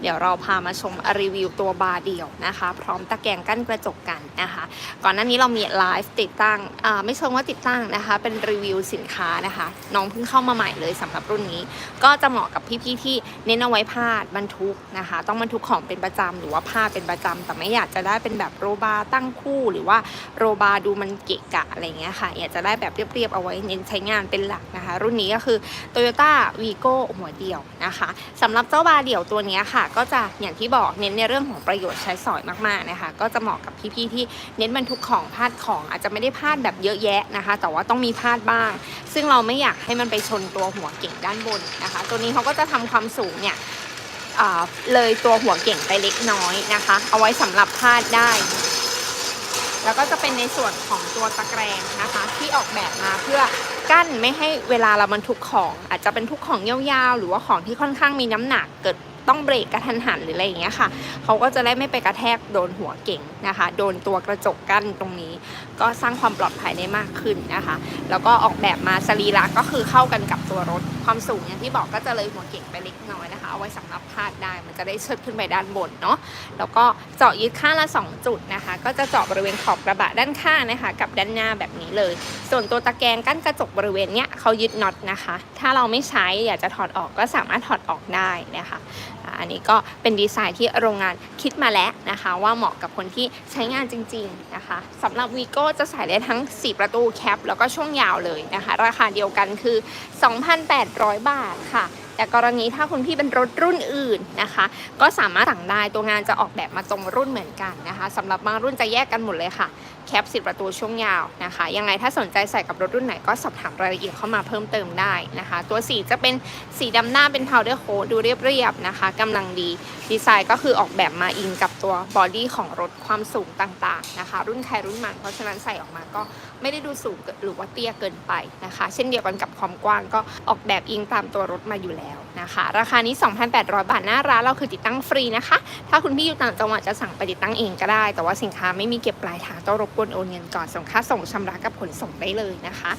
เดี๋ยวเราพามาชมรีวิวตัวบาร์เดี่ยวนะคะ พร้อมตะแกรงกั้นกระจกกันนะคะ ก่อนหน้านี้เรามีไลฟ์ติดตั้งไม่เชิงว่าติดตั้งนะคะ เป็นรีวิวสินค้านะคะ น้องเพิ่งเข้ามาใหม่เลยสำหรับรุ่นนี้ ก็จะเหมาะกับพี่ๆที่เน้นเอาไว้พาดบรรทุกนะคะ ต้องบรรทุกของเป็นประจำหรือว่าพาเป็นประจำแต่ไม่อยากจะได้เป็นแบบโรบาร์ตั้งคู่หรือว่าโรบาร์ดูมันเกะกะอะไรเงี้ยค่ะ อยากจะได้แบบเรียบๆเอาไว้เน้นใช้งานเป็นหลักนะคะ รุ่นนี้ก็คือ Toyota Vigo หัวเดี่ยวนะคะสำหรับเจ้าบาร์เดี่ยวตัวเนี้ยค่ะ ก็จะอย่างที่บอกเน้นในเรื่องของประโยชน์ใช้สอยมากๆนะคะ ก็จะเหมาะกับพี่ๆที่เน้นบรรทุกของพาดของอาจจะไม่ได้พาดแบบเยอะแยะนะคะ แต่ว่าต้องมีพาดบ้าง ซึ่งเราไม่อยากให้มันไปชนตัวหัวเก่งด้านบนนะคะ ตัวนี้เขาก็จะทำความสูงเนี่ยเลยตัวหัวเก่งไปเล็กน้อยนะคะ เอาไว้สำหรับพาดได้ แล้วก็จะเป็นในส่วนของตัวตะแกรงนะคะ ที่ออกแบบมาเพื่อ กั้นไม่ให้เวลาเราบรรทุกของ อาจจะเป็นทุกของยาวๆ หรือว่าของที่ค่อนข้างมีน้ำหนักเกิดต้องเบรกกระทันหันหรืออะไรอย่างเงี้ยค่ะ เขาก็จะได้ไม่ไปกระแทกโดนหัวเก่งนะคะ โดนตัวกระจกกั้นตรงนี้ ก็สร้างความปลอดภัยได้มากขึ้นนะคะ แล้วก็ออกแบบมาสรีระก็คือเข้ากันกับตัวรถ ความสูงอย่างที่บอกก็จะเลยหัวเก่งไปเล็กน้อยนะคะ เอาไว้สำหรับพาดได้ มันจะได้เชิดขึ้นไปด้านบนเนาะ แล้วก็เจาะยึดข้างละ 2 จุดนะคะ ก็จะเจาะบริเวณขอบกระบะด้านข้างนะคะ กับด้านหน้าแบบนี้เลย ส่วนตัวตะแกรงกั้นกระจกบริเวณเนี้ยเขายึดน็อตนะคะ ถ้าเราไม่ใช้อยากจะถอดออกก็สามารถถอดออกได้นะคะอันนี้ก็เป็นดีไซน์ที่โรงงานคิดมาแล้วนะคะ ว่าเหมาะกับคนที่ใช้งานจริง ๆนะคะสำหรับวีโก้จะใส่ได้ทั้ง 4 ประตูแคปแล้วก็ช่วงยาวเลยนะคะ ราคาเดียวกันคือ 2,800 บาทค่ะ แต่กรณีถ้าคุณพี่เป็นรถรุ่นอื่นนะคะ ก็สามารถสั่งได้ตัวงานจะออกแบบมาตรงรุ่นเหมือนกันนะคะสำหรับบางรุ่นจะแยกกันหมดเลยค่ะแคปสิประตูช่วงยาวนะคะ ยังไงถ้าสนใจใส่กับรถรุ่นไหนก็สอบถามรายละเอียดเข้ามาเพิ่มเติมได้นะคะ ตัวสีจะเป็นสีดำหน้าเป็น powder coat ดูเรียบๆนะคะกำลังดีดีไซน์ก็คือออกแบบมาอิงกับตัวบอดี้ของรถความสูงต่างๆนะคะ รุ่นใครรุ่นมันเพราะฉะนั้นใส่ออกมาก็ไม่ได้ดูสูงเกินหรือว่าเตี้ยเกินไปนะคะ เช่นเดียวกันกับความกว้างก็ออกแบบอิงตามตัวรถมาอยู่แล้ว นะคะ ราคานี้ 2,800 บาทหน้าร้านเราคือติดตั้งฟรีนะคะ ถ้าคุณพี่อยู่ต่างจังหวัดจะสั่งไปติดตั้งเองก็ได้ แต่ว่าสินค้าไม่มีเก็บปลายทางต้องรบกวนโอนเงินก่อนส่งค่าส่งชำระกับขนส่งได้เลยนะคะ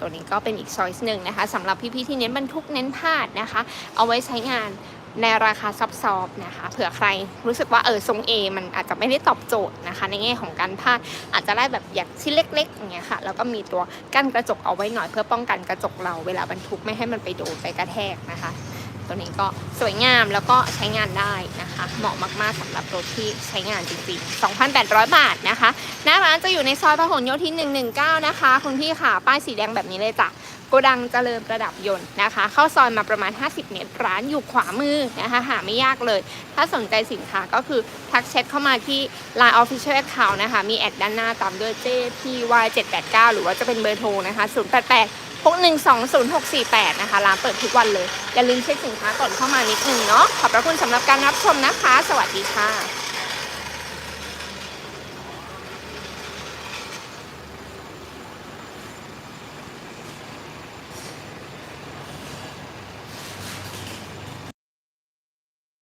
ตัวนี้ก็เป็นอีกช้อยส์หนึ่งนะคะสำหรับพี่ๆที่เน้นบรรทุกเน้นพาดนะคะ เอาไว้ใช้งาน ในราคาซับซอบนะคะ เผื่อใครรู้สึกว่าเออทรง A มันอาจจะไม่ได้ตอบโจทย์นะคะ ในแง่ของการพาดอาจจะได้แบบอยากชิ้นเล็กๆอย่างเงี้ยค่ะแล้วก็มีตัวกั้นกระจกเอาไว้หน่อยเพื่อป้องกันกระจกเราเวลาบรรทุกไม่ให้มันไปโดนไปกระแทกนะคะ ตัวนี้ก็สวยงามแล้วก็ใช้งานได้นะคะ เหมาะมากๆสำหรับรถที่ใช้งานจริงๆ 2,800 บาทนะคะหน้าร้านจะอยู่ในซอยพหลโยธิน 119 นะคะ คุณพี่ค่ะ ป้ายสีแดงแบบนี้เลยจ้ะโกดังเจริญประดับยนต์นะคะ เข้าซอยมาประมาณ 50 เมตรร้านอยู่ขวามือนะคะหาไม่ยากเลย ถ้าสนใจสินค้าก็คือ ทักแชทเข้ามาที่ Line Official Account นะคะ มีแอดด้านหน้าตามด้วย JPY789 หรือว่าจะเป็นเบอร์โทรนะคะ 088 6120648 นะคะ ร้านเปิดทุกวันเลย อย่าลืมเช็คสินค้าก่อนเข้ามานิดนึงเนาะ ขอบพระคุณสำหรับการรับชมนะคะ สวัสดีค่ะ